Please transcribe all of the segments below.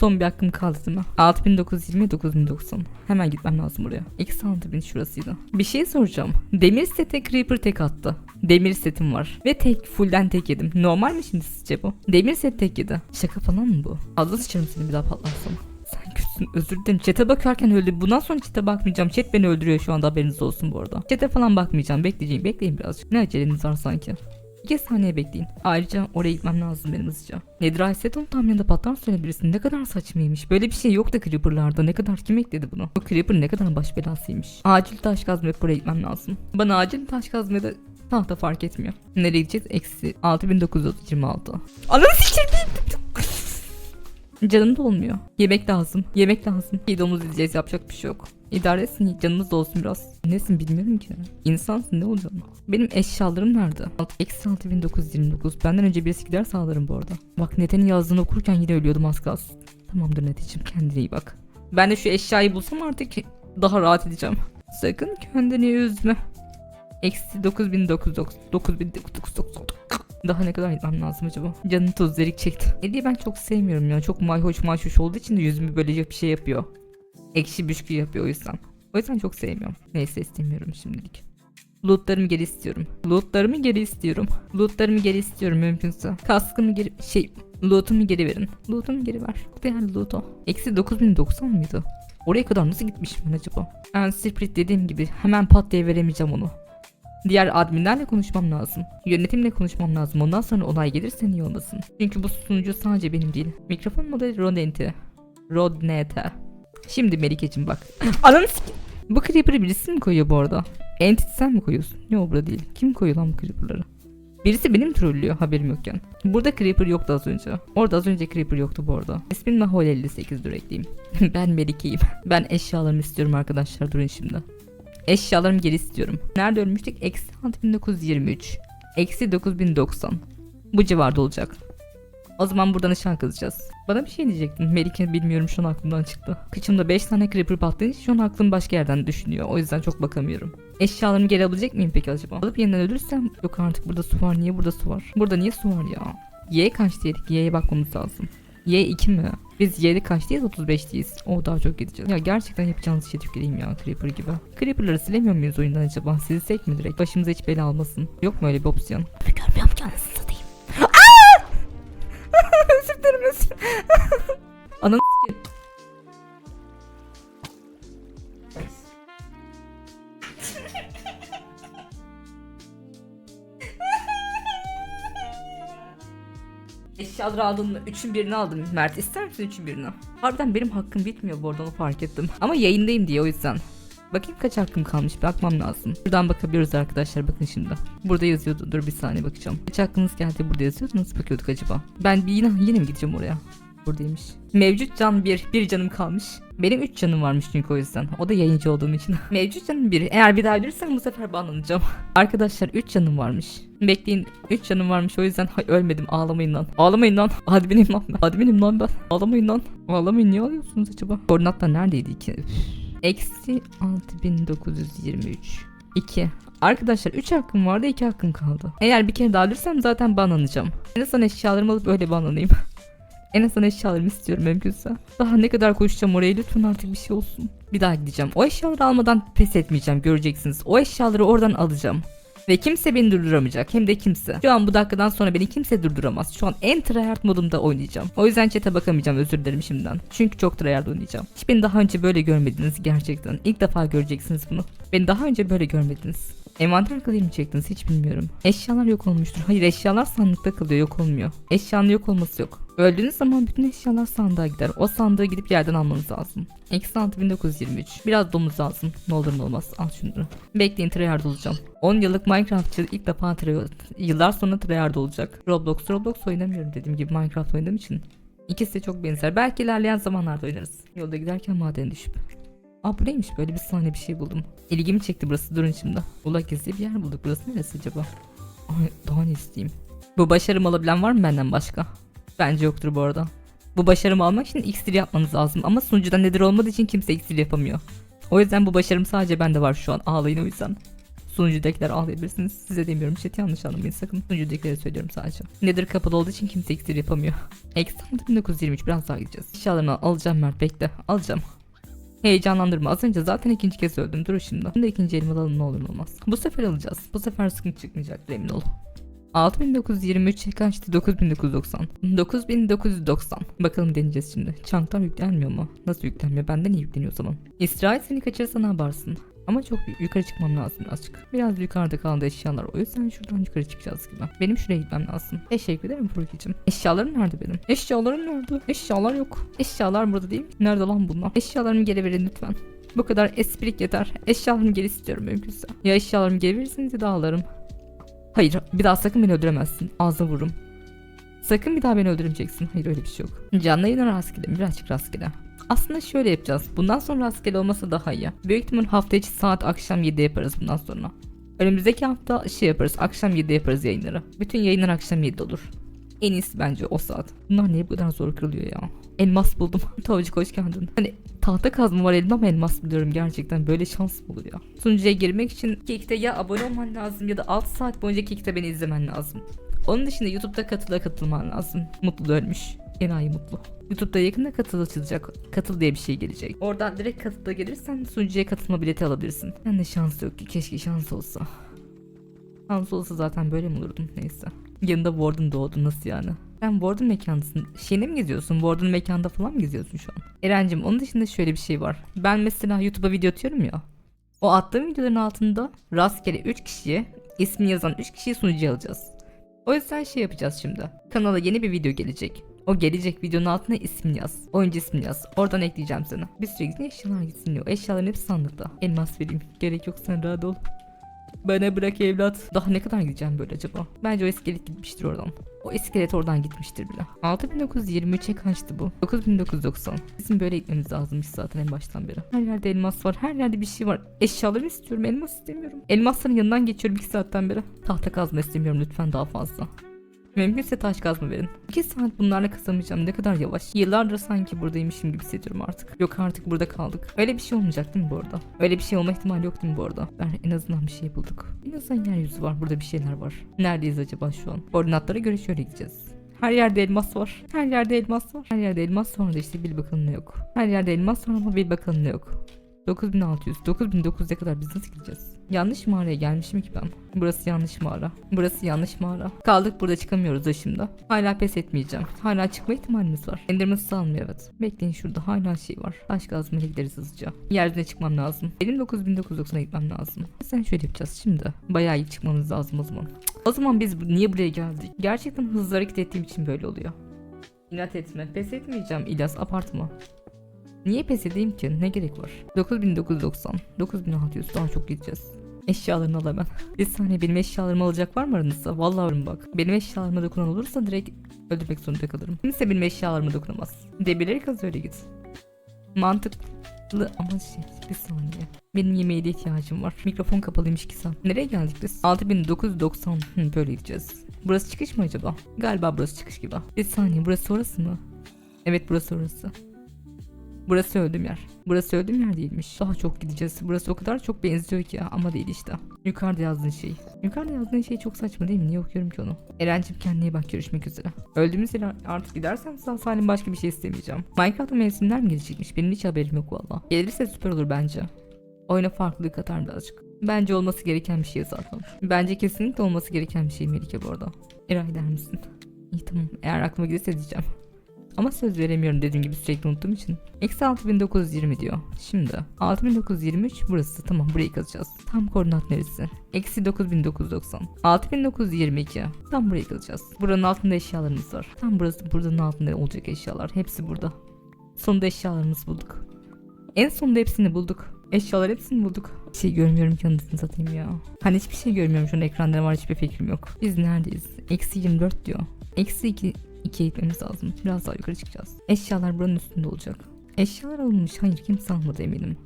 Son bir hakkım kaldı değil mi? 6920 9090. Hemen gitmem lazım buraya. X 6000 şurasıydı. Bir şey soracağım. Demir sete Creeper tek attı. Demir setim var. Ve tek fullden tek yedim. Normal mi şimdi sizce bu? Demir set tek yedi. Şaka falan mı bu? Ağzına sıçarım seni bir daha patlarsam. Sen kötüsün özür dilerim. Chat'e bakarken öldü. Bundan sonra chat'e bakmayacağım. Chat beni öldürüyor şu anda haberiniz olsun bu arada. Chat'e falan bakmayacağım. Bekleyeceğim. Bekleyin birazcık. Ne aceleniz var sanki? 2 saniye bekleyin. Ayrıca oraya gitmem lazım benim hızlıca. Nedir Ayset'in tam yanında patlar söyleyebilirsin. Ne kadar saçmaymış. Böyle bir şey yoktu Creeper'larda. Ne kadar kim ekledi bunu? Bu Creeper ne kadar baş belasıymış. Acil taş kazmaya oraya gitmem lazım. Bana acil taş kazmaya da tahta fark etmiyor. Nereye gideceğiz? Eksi 6926. Ananı sikeyim. Canım da olmuyor. Yemek lazım. Yemek lazım. İyi domuz yiyeceğiz yapacak bir şey yok. İdare etsin canımız da olsun biraz. Nesin bilmiyorum ki. İnsansın ne olacaksın? Benim eşyalarım nerede? Eksi 6929. Benden önce birisi gider sağlarım bu arada. Bak Neten'in yazdığını okurken yine ölüyordum az kalsın. Tamamdır Nete'cim kendine iyi bak. Ben de şu eşyayı bulsam artık daha rahat edeceğim. Sakın kendini üzme. Eksi 9999. 9999. Daha ne kadar gitmem lazım acaba? Canım tuzderik çekti. Hediye ben çok sevmiyorum ya. Çok mayhoş mayhoş olduğu için de yüzümü bölecek bir şey yapıyor. Ekşi büşkü yapıyor o yüzden. O yüzden çok sevmiyorum. Neyse istemiyorum şimdilik. Lootlarımı geri istiyorum. Lootlarımı geri istiyorum. Lootlarımı geri istiyorum mümkünse. Kaskımı geri... Şey... Lootumu geri verin. Lootumu geri ver. Çok değerli loot o. Eksi 9090 mıydı? Oraya kadar nasıl gitmişim ben acaba? Ben Spirit dediğim gibi hemen pat diye veremeyeceğim onu. Diğer adminlerle konuşmam lazım. Yönetimle konuşmam lazım. Ondan sonra onay gelirse niye olmasın? Çünkü bu sunucu sadece benim değil. Mikrofon modeli Rodent'i. Rodnete. Şimdi Melike'cim bak. Ananı Bu creeper'ı birisi mi koyuyor bu arada? Entity sen mi koyuyorsun? Yok burada değil. Kim koyuyor lan bu creeper'ları? Birisi benim trollüyor haberim yokken. Burada creeper yoktu az önce. Orada az önce creeper yoktu bu arada. İsmim Mahol 58 dur ekleyeyim. ben Melike'yim. Ben eşyalarımı istiyorum arkadaşlar durun şimdi. Eşyalarımı geri istiyorum. Nerede ölmüştük? Eksi 6923. Eksi 9090. Bu civarda olacak. O zaman buradan ışığa kazacağız. Bana bir şey diyecektin. Melike bilmiyorum şu an aklımdan çıktı. Kıçımda 5 tane creeper patlayınca şu an aklım başka yerden düşünüyor. O yüzden çok bakamıyorum. Eşyalarımı geri alabilecek miyim peki acaba? Alıp yeniden ölürsem yok artık burada su var. Niye burada su var? Burada niye su var ya? Y kaç dedik? Y'ye bakmamız lazım. Y 2 mi? Biz Y'de kaçtayız? 35'teyiz. O daha çok gideceğiz. Ya gerçekten yapacağınız şey tüküreyim ya Creeper gibi. Creeper'ları silemiyor muyuz oyundan acaba? Sizi sek mi direkt? Başımıza hiç bela almasın. Yok mu öyle bir opsiyon? Görmüyorum ki anasını satayım. özür dilerim özür Ananı Eşyaları aldın? Üçün birini aldım. Mert ister misin üçün birini? Harbiden benim hakkım bitmiyor bu arada onu fark ettim. Ama yayındayım diye o yüzden. Bakayım kaç hakkım kalmış bakmam lazım. Buradan bakabiliyoruz arkadaşlar bakın şimdi. Burada yazıyordu dur bir saniye bakacağım. Kaç hakkınız geldi burada yazıyordu nasıl bakıyorduk acaba? Ben bir yine, yine mi gideceğim oraya? Buradaymış. Mevcut can bir, bir canım kalmış. Benim 3 canım varmış çünkü o yüzden. O da yayıncı olduğum için. Mevcut canım bir. Eğer bir daha ölürsem bu sefer banlanacağım. Arkadaşlar 3 canım varmış. Bekleyin 3 canım varmış o yüzden hay, ölmedim ağlamayın lan. Ağlamayın lan. Adminim lan ben. Adminim lan ben. Ağlamayın lan. Ağlamayın niye ağlıyorsunuz acaba? Koordinatlar neredeydi ki? Eksi 6923. 2. Arkadaşlar 3 hakkım vardı 2 hakkım kaldı. Eğer bir kere daha ölürsem zaten banlanacağım. En azından eşyalarımı alıp öyle banlanayım. En azından eşyalarımı istiyorum mümkünse. Daha ne kadar koşacağım oraya lütfen artık bir şey olsun. Bir daha gideceğim. O eşyaları almadan pes etmeyeceğim göreceksiniz. O eşyaları oradan alacağım. Ve kimse beni durduramayacak. Hem de kimse. Şu an bu dakikadan sonra beni kimse durduramaz. Şu an en tryhard modumda oynayacağım. O yüzden chat'e bakamayacağım özür dilerim şimdiden. Çünkü çok tryhard oynayacağım. Hiç beni daha önce böyle görmediniz gerçekten. İlk defa göreceksiniz bunu. Beni daha önce böyle görmediniz. Envanter kalıyor mu çektiniz hiç bilmiyorum. Eşyalar yok olmuştur. Hayır eşyalar sandıkta kalıyor yok olmuyor. Eşyanın yok olması yok. Öldüğünüz zaman bütün eşyalar sandığa gider. O sandığı gidip yerden almanız lazım. Eksi 6923. Biraz domuz lazım. Ne olur ne olmaz. Al şunları. Bekleyin tryhard olacağım. 10 yıllık Minecraftçı ilk defa tryhard. Yıllar sonra tryhard olacak. Roblox Roblox oynamıyorum dediğim gibi Minecraft oynadığım için. İkisi de çok benzer. Belki ilerleyen zamanlarda oynarız. Yolda giderken maden düşüp. Aa bu neymiş böyle bir sahne bir şey buldum. İlgimi çekti burası durun şimdi. Ulak gizli bir yer bulduk. Burası neresi acaba? Ay daha ne isteyeyim. Bu başarımı alabilen var mı benden başka? Bence yoktur bu arada. Bu başarımı almak için iksir yapmanız lazım ama sunucuda nedir olmadığı için kimse iksir yapamıyor. O yüzden bu başarım sadece bende var şu an ağlayın o yüzden. Sunucudakiler ağlayabilirsiniz. Size demiyorum chat yanlış anlamayın sakın. Sunucudakileri söylüyorum sadece. Nedir kapalı olduğu için kimse iksir yapamıyor. Eksi 1923 biraz daha gideceğiz. Eşyalarımı alacağım Mert bekle. Alacağım. Heyecanlandırma. Az önce zaten ikinci kez öldüm. Dur şimdi. Şimdi ikinci elimi alalım ne olur ne olmaz. Bu sefer alacağız. Bu sefer sıkıntı çıkmayacak emin ol. 6923 kaçtı? 9990. 9990. Bakalım deneyeceğiz şimdi. Çantam yüklenmiyor mu? Nasıl yüklenmiyor? Benden iyi yükleniyor o zaman. İsrail seni kaçırırsa ne yaparsın? Ama çok yukarı çıkmam lazım birazcık. Biraz yukarıda kaldı eşyalar. O yüzden şuradan yukarı çıkacağız gibi. Benim şuraya gitmem lazım. Teşekkür ederim Furki'cim. Eşyalarım nerede benim? Eşyalarım nerede? Eşyalar yok. Eşyalar burada değil mi? Nerede lan bunlar? Eşyalarımı geri verin lütfen. Bu kadar esprik yeter. Eşyalarımı geri istiyorum mümkünse. Ya eşyalarımı geri verirseniz ya da ağlarım. Hayır bir daha sakın beni öldüremezsin. Ağzına vururum. Sakın bir daha beni öldürmeyeceksin. Hayır öyle bir şey yok. Canlı yayına rastgele birazcık rastgele. Aslında şöyle yapacağız. Bundan sonra rastgele olmasa daha iyi. Büyük ihtimal hafta içi saat akşam 7'de yaparız bundan sonra. Önümüzdeki hafta şey yaparız. Akşam 7'de yaparız yayınları. Bütün yayınlar akşam 7'de olur. En iyisi bence o saat. Bunlar niye bu kadar zor kırılıyor ya? Elmas buldum. Tavcık hoş geldin. Hani tahta kazma var elimde ama elmas buluyorum gerçekten. Böyle şans mı olur ya? Sunucuya girmek için Kek'te ya abone olman lazım ya da 6 saat boyunca Kek'te beni izlemen lazım. Onun dışında YouTube'da katıla katılman lazım. Mutlu ölmüş. Enayi mutlu. YouTube'da yakında katıl açılacak. Katıl diye bir şey gelecek. Oradan direkt katıla gelirsen sunucuya katılma bileti alabilirsin. Ben de şans yok ki. Keşke şans olsa. Şans olsa zaten böyle mi olurdum? Neyse. Yanında Warden doğdu nasıl yani? Sen Warden mekandasın. Şeyine mi geziyorsun? Warden mekanda falan mı geziyorsun şu an? Eren'cim onun dışında şöyle bir şey var. Ben mesela YouTube'a video atıyorum ya. O attığım videoların altında rastgele 3 kişiye ismini yazan 3 kişiyi sunucuya alacağız. O yüzden şey yapacağız şimdi. Kanala yeni bir video gelecek. O gelecek videonun altına ismini yaz. Oyuncu ismini yaz. Oradan ekleyeceğim seni. Bir süre gitsin eşyalar gitsin diyor. Eşyaların hepsi sandıkta. Elmas vereyim. Gerek yok sen rahat ol. Bana bırak evlat. Daha ne kadar gideceğim böyle acaba? Bence o iskelet gitmiştir oradan. O iskelet oradan gitmiştir bile. 6923'e kaçtı bu? 9990. Bizim böyle gitmemiz lazımmış zaten en baştan beri. Her yerde elmas var. Her yerde bir şey var. Eşyaları istiyorum. Elmas istemiyorum. Elmasların yanından geçiyorum 2 saatten beri. Tahta kazma istemiyorum lütfen daha fazla. Mümkünse taş kazma verin. 2 saat bunlarla kazamayacağım ne kadar yavaş. Yıllardır sanki buradaymışım gibi hissediyorum artık. Yok artık burada kaldık. Öyle bir şey olmayacak değil mi bu arada? Öyle bir şey olma ihtimali yok değil mi bu arada? Ben en azından bir şey bulduk. En azından yeryüzü var. Burada bir şeyler var. Neredeyiz acaba şu an? Koordinatlara göre şöyle gideceğiz. Her yerde elmas var. Her yerde elmas var. Her yerde elmas var da işte bil bakalım ne yok. Her yerde elmas var ama bil bakalım ne yok. 9600, 9900'e kadar biz nasıl gideceğiz? Yanlış mağaraya gelmişim ki ben. Burası yanlış mağara. Burası yanlış mağara. Kaldık burada çıkamıyoruz da şimdi. Hala pes etmeyeceğim. Hala çıkma ihtimalimiz var. Enderman salmıyor evet. Bekleyin şurada hala şey var. Taş kazmaya gideriz hızlıca. Yeryüzüne çıkmam lazım. Benim 9990'a gitmem lazım. Sen şöyle yapacağız şimdi. Bayağı iyi çıkmamız lazım o zaman. O zaman biz niye buraya geldik? Gerçekten hızlı hareket ettiğim için böyle oluyor. İnat etme. Pes etmeyeceğim İlyas abartma. Niye pes edeyim ki? Ne gerek var? 9990, 9600 daha çok gideceğiz. Eşyalarını al hemen. Bir saniye benim eşyalarımı alacak var mı aranızda? Vallahi varım bak. Benim eşyalarıma dokunan olursa direkt öldürmek zorunda kalırım. Kimse benim eşyalarıma dokunamaz. Demirleri kaz öyle git. Mantıklı ama şey bir saniye. Benim yemeğe de ihtiyacım var. Mikrofon kapalıymış ki sen. Nereye geldik biz? 6990. Hı, böyle gideceğiz. Burası çıkış mı acaba? Galiba burası çıkış gibi. Bir saniye burası orası mı? Evet burası orası. Burası öldüm yer. Burası öldüm yer değilmiş. Daha çok gideceğiz. Burası o kadar çok benziyor ki ama değil işte. Yukarıda yazdığın şey. Yukarıda yazdığın şey çok saçma değil mi? Niye okuyorum ki onu? Eren'cim kendine bak görüşmek üzere. Öldüğümüz yere artık gidersem sağ salim başka bir şey istemeyeceğim. Minecraft'ta mevsimler mi gelecekmiş? Benim hiç haberim yok valla. Gelirse süper olur bence. Oyuna farklılık katar birazcık. Bence olması gereken bir şey zaten. Bence kesinlikle olması gereken bir şey Melike bu arada. Eray der misin? İyi tamam. Eğer aklıma gelirse diyeceğim. Ama söz veremiyorum dediğim gibi sürekli unuttuğum için. Eksi 6920 diyor. Şimdi 6923 burası. Tamam burayı kazacağız. Tam koordinat neresi? Eksi 9990. 6922. Tam burayı kazacağız. Buranın altında eşyalarımız var. Tam burası buranın altında olacak eşyalar. Hepsi burada. Sonunda eşyalarımızı bulduk. En sonunda hepsini bulduk. Eşyalar hepsini bulduk. Bir şey görmüyorum ki anasını satayım ya. Hani hiçbir şey görmüyorum şu an ekranda var hiçbir fikrim yok. Biz neredeyiz? Eksi 24 diyor. Eksi 2 2'ye gitmemiz lazım. Biraz daha yukarı çıkacağız. Eşyalar buranın üstünde olacak. Eşyalar alınmış. Hayır kimse almadı eminim.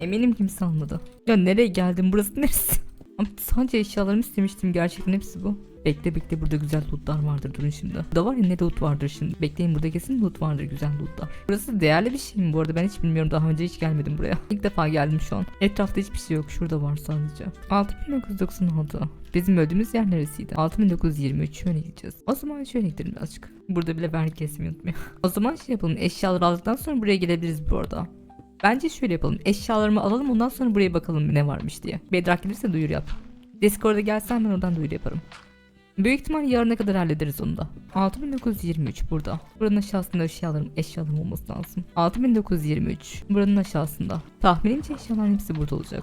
Eminim kimse almadı. Ya nereye geldim? Burası neresi? Ama sadece eşyalarımı istemiştim gerçekten hepsi bu. Bekle bekle burada güzel lootlar vardır durun şimdi. Burada var ya ne loot vardır şimdi. Bekleyin burada kesin loot vardır güzel lootlar. Burası değerli bir şey mi bu arada ben hiç bilmiyorum daha önce hiç gelmedim buraya. İlk defa geldim şu an. Etrafta hiçbir şey yok şurada var sadece. 6996. Bizim öldüğümüz yer neresiydi? 6923 şöyle gideceğiz. O zaman şöyle gidelim birazcık. Burada bile vergi kesmeyi unutmayın. o zaman şey yapalım eşyaları aldıktan sonra buraya gelebiliriz bu arada. Bence şöyle yapalım. Eşyalarımı alalım ondan sonra buraya bakalım ne varmış diye. Bedrock gelirse duyur yap. Discord'a gelsen ben oradan duyuru yaparım. Büyük ihtimal yarına kadar hallederiz onu da. 6923 burada. Buranın aşağısında eşyalarım, eşyalarım olması lazım. 6923 buranın aşağısında. Tahminimce eşyaların hepsi burada olacak.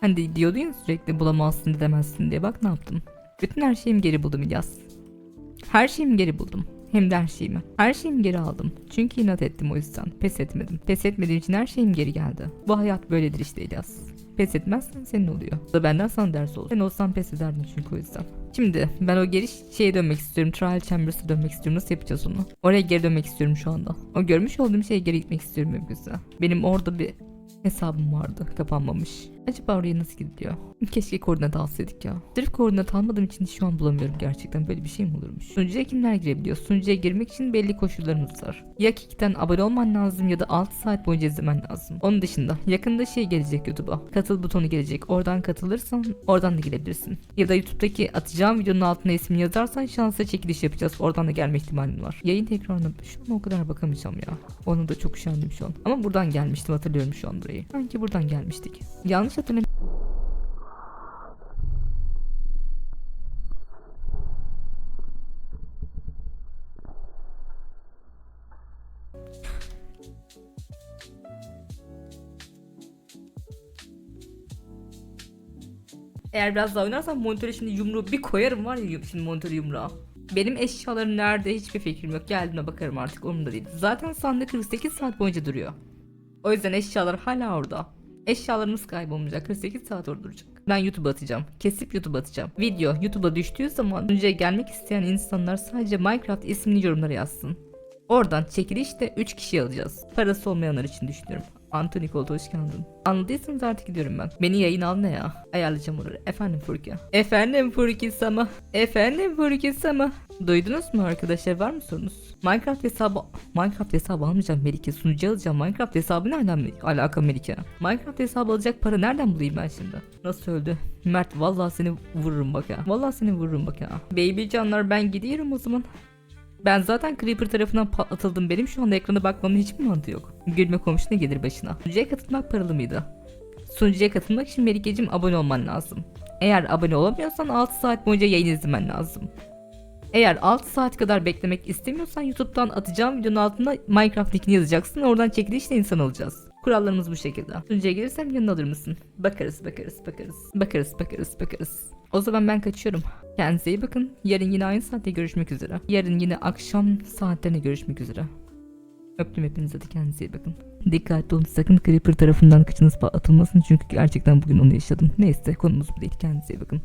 Hani diyordun ya sürekli bulamazsın edemezsin diye bak ne yaptım. Bütün her şeyimi geri buldum İlyas. Her şeyimi geri buldum. Hem de her şeyimi. Her şeyimi geri aldım. Çünkü inat ettim o yüzden. Pes etmedim. Pes etmediğim için her şeyim geri geldi. Bu hayat böyledir işte İlyas. Pes etmezsen senin oluyor. Bu da benden sana ders olur. Sen olsan pes ederdin çünkü o yüzden. Şimdi ben o geri şeye dönmek istiyorum. Trial Chambers'a dönmek istiyorum. Nasıl yapacağız onu? Oraya geri dönmek istiyorum şu anda. O görmüş olduğum şeye geri gitmek istiyorum mümkünse. Benim orada bir hesabım vardı. Kapanmamış. Acaba oraya nasıl gidiliyor? Keşke koordinat alsaydık ya. Sırf koordinat almadığım için şu an bulamıyorum gerçekten. Böyle bir şey mi olurmuş? Sunucuya kimler girebiliyor? Sunucuya girmek için belli koşullarımız var. Ya Kik'ten abone olman lazım ya da 6 saat boyunca izlemen lazım. Onun dışında yakında şey gelecek YouTube'a. Katıl butonu gelecek. Oradan katılırsan oradan da girebilirsin. Ya da YouTube'daki atacağım videonun altına ismini yazarsan şansla çekiliş yapacağız. Oradan da gelme ihtimalin var. Yayın tekrarına şu an o kadar bakamayacağım ya. Onu da çok üşendim şu an. Ama buradan gelmiştim hatırlıyorum şu an burayı. Sanki buradan gelmiştik. Yanlış hatırlamıyorum. Eğer biraz daha oynarsan monitöre şimdi yumruğu bir koyarım var ya şimdi monitör yumruğa. Benim eşyalarım nerede hiçbir fikrim yok. Geldiğinde bakarım artık umurumda değil. Zaten sandık 48 saat boyunca duruyor. O yüzden eşyalar hala orada. Eşyalarımız kaybolmayacak. 48 saat orada duracak. Ben YouTube'a atacağım. Kesip YouTube'a atacağım. Video YouTube'a düştüğü zaman önce gelmek isteyen insanlar sadece Minecraft ismini yorumlara yazsın. Oradan çekilişte 3 kişi alacağız. Parası olmayanlar için düşünüyorum. Anthony Colt hoş geldin. Anladıysanız artık gidiyorum ben. Beni yayın al ne ya? Ayarlayacağım oraları. Efendim Furki. Efendim Furki Sama. Efendim Furki Sama. Duydunuz mu arkadaşlar var mı sorunuz? Minecraft hesabı Minecraft hesabı almayacağım Melike. Sunucu alacağım. Minecraft hesabı ne alaka, alaka Melike? Minecraft hesabı alacak para nereden bulayım ben şimdi? Nasıl öldü? Mert vallahi seni vururum bak ya. Vallahi seni vururum bak ya. Baby canlar ben gidiyorum o zaman. Ben zaten Creeper tarafından patlatıldım. Benim şu anda ekrana bakmamın hiçbir mantığı yok. Gülme komşuna gelir başına. Sunucuya katılmak paralı mıydı? Sunucuya katılmak için Melike'cim abone olman lazım. Eğer abone olamıyorsan 6 saat boyunca yayın izlemen lazım. Eğer 6 saat kadar beklemek istemiyorsan YouTube'dan atacağım videonun altına Minecraft linkini yazacaksın. Oradan çekilişle insan alacağız. Kurallarımız bu şekilde. Sunucuya gelirsem yanına alır mısın? Bakarız, bakarız, bakarız. Bakarız, bakarız, bakarız. O zaman ben kaçıyorum. Kendinize iyi bakın. Yarın yine aynı saatte görüşmek üzere. Yarın yine akşam saatlerine görüşmek üzere. Öptüm hepinize de kendinize iyi bakın. Dikkatli olun sakın Creeper tarafından kıçınız atılmasın çünkü gerçekten bugün onu yaşadım. Neyse konumuz bu değil kendinize iyi bakın.